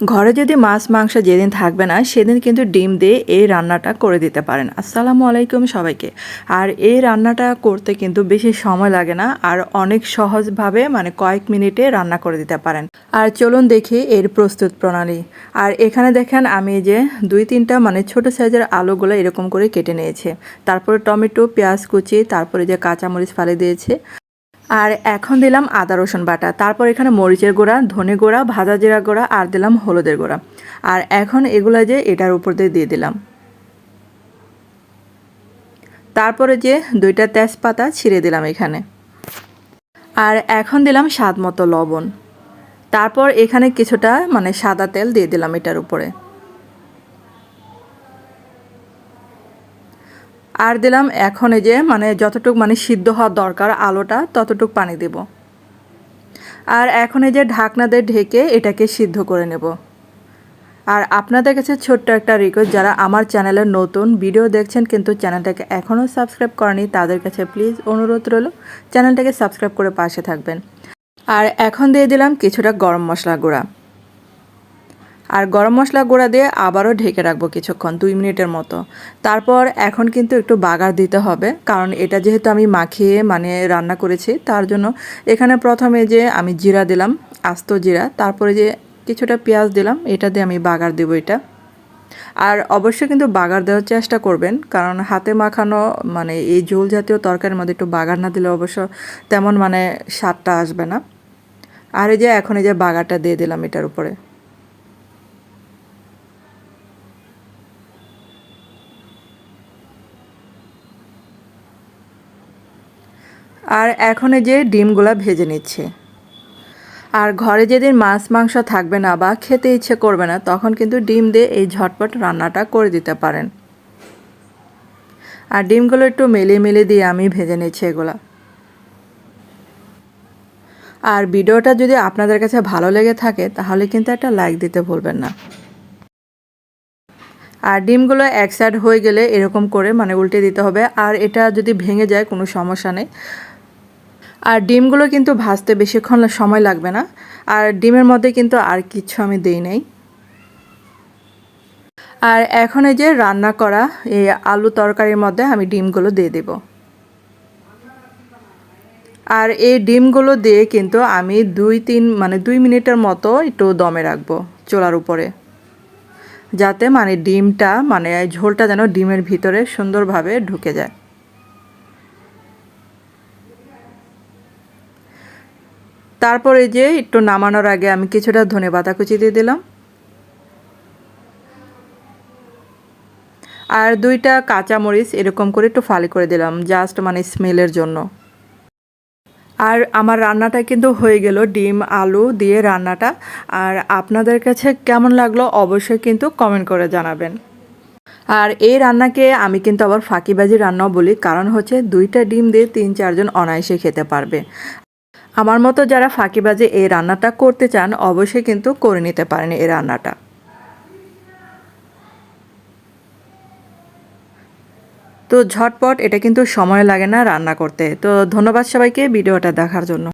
ঘরে যদি মাছ, মাংস যেদিন থাকবে না, সেদিন কিন্তু ডিম দিয়ে এই রান্নাটা করে দিতে পারেন। আসসালামু আলাইকুম সবাইকে। আর এই রান্নাটা করতে কিন্তু বেশি সময় লাগে না, আর অনেক সহজভাবে মানে কয়েক মিনিটে রান্না করে দিতে পারেন। আর চলুন দেখি এর প্রস্তুত প্রণালী। আর এখানে দেখেন আমি যে দুই, তিনটা মানে ছোট সাইজের আলুগুলো এরকম করে কেটে নিয়েছি। তারপরে টমেটো, পেঁয়াজ কুচি, তারপরে যে কাঁচামরিচ ফালে দিয়েছে। আর এখন দিলাম আদা, রসুন বাটা। তারপর এখানে মরিচের গুঁড়া, ধনে গুঁড়া, ভাজা জিরা গুঁড়া আর দিলাম হলুদের গুঁড়া। আর এখন এগুলো যে এটার উপর দিয়ে দিয়ে দিলাম। তারপরে যে দুইটা তেজপাতা ছিঁড়ে দিলাম এখানে। আর এখন দিলাম স্বাদ মতো লবণ। তারপর এখানে কিছুটা মানে সাদা তেল দিয়ে দিলাম এটার উপরে। আর দিলাম এখন এই যে মানে যতটুক মানে সিদ্ধ হওয়ার দরকার আলোটা, ততটুক পানি দেব। আর এখন এই যে ঢাকনা দিয়ে ঢেকে এটাকে সিদ্ধ করে নেব। আর আপনাদের কাছে ছোট্ট একটা রিকোয়েস্ট যারা আমার চ্যানেলে নতুন ভিডিও দেখছেন কিন্তু চ্যানেলটাকে এখনও সাবস্ক্রাইব করেনি, তাদের কাছে প্লিজ অনুরোধ রইল চ্যানেলটাকে সাবস্ক্রাইব করে পাশে থাকবেন। আর এখন দিয়ে দিলাম কিছুটা গরম মশলা গুঁড়া। আর গরম মশলা গুঁড়া দিয়ে আবারও ঢেকে রাখব কিছুক্ষণ, দুই মিনিটের মতো। তারপর এখন কিন্তু একটু বাগার দিতে হবে, কারণ এটা যেহেতু আমি মাখিয়ে মানে রান্না করেছি, তার জন্য এখানে প্রথমে যে আমি জিরা দিলাম, আস্ত জিরা, তারপরে যে কিছুটা পেঁয়াজ দিলাম, এটা দিয়ে আমি বাগার দেবো এটা। আর অবশ্যই কিন্তু বাগার দেওয়ার চেষ্টা করবেন, কারণ হাতে মাখানো মানে এই ঝোল জাতীয় তরকারির মধ্যে একটু বাগার না দিলে অবশ্য তেমন মানে স্বাদটা আসবে না। আর এই যে এখন এই যে বাগারটা দিয়ে দিলাম এটার উপরে। আর এখন যে ডিমগুলো ভেজে নিচ্ছে। আর ঘরে যেদিন মাছ, মাংস থাকবে না বা খেতে ইচ্ছে করবে না, তখন কিন্তু ডিম দিয়ে এই ঝটপট রান্নাটা করে দিতে পারেন। আর ডিমগুলো একটু মেলে মেলে দিয়ে আমি ভেজে নিচ্ছি এগুলো। আর ভিডিওটা যদি আপনাদের কাছে ভালো লেগে থাকে, তাহলে কিন্তু একটা লাইক দিতে ভুলবেন না। আর ডিমগুলো এক সাইড হয়ে গেলে এরকম করে মানে উল্টে দিতে হবে। আর এটা যদি ভেঙে যায়, কোনো সমস্যা নেই। আর ডিমগুলো কিন্তু ভাজতে বেশিক্ষণ সময় লাগবে না। আর ডিমের মধ্যে কিন্তু আর কিছু আমি দেই নাই। আর এখন এই যে রান্না করা, এই আলু তরকারির মধ্যে আমি ডিমগুলো দিয়ে দেব। আর এই ডিমগুলো দিয়ে কিন্তু আমি দুই তিন মানে দুই মিনিটের মতো একটু দমে রাখব চোলার উপরে। যাতে মানে ডিমটা মানে ঝোলটা যেন ডিমের ভিতরে সুন্দরভাবে ঢুকে যায়। তারপরে যে একটু নামানোর আগে আমি কিছুটা ধনে পাতা কুচি দিয়ে দিলাম। আর দুইটা কাঁচা মরিচ এরকম করে একটু ফালি করে দিলাম জাস্ট মানে স্মেলের জন্য। আর আমার রান্নাটা কিন্তু হয়ে গেল ডিম, আলু দিয়ে রান্নাটা। আর আপনাদের কাছে কেমন লাগল অবশ্যই কিন্তু কমেন্ট করে জানাবেন। আর এই রান্নাকে আমি কিন্তু আবার ফাঁকিবাজি রান্নাও বলি, কারণ হচ্ছে দুইটা ডিম দিয়ে তিন চারজন অনায়াসে খেতে পারবে। আমার মতো যারা ফাঁকিবাজে এই রান্নাটা করতে চান, অবশ্যই কিন্তু করে নিতে পারেন এই রান্নাটা। তো ঝটপট, এটা কিন্তু সময় লাগে না রান্না করতে। তো ধন্যবাদ সবাইকে ভিডিওটা দেখার জন্য।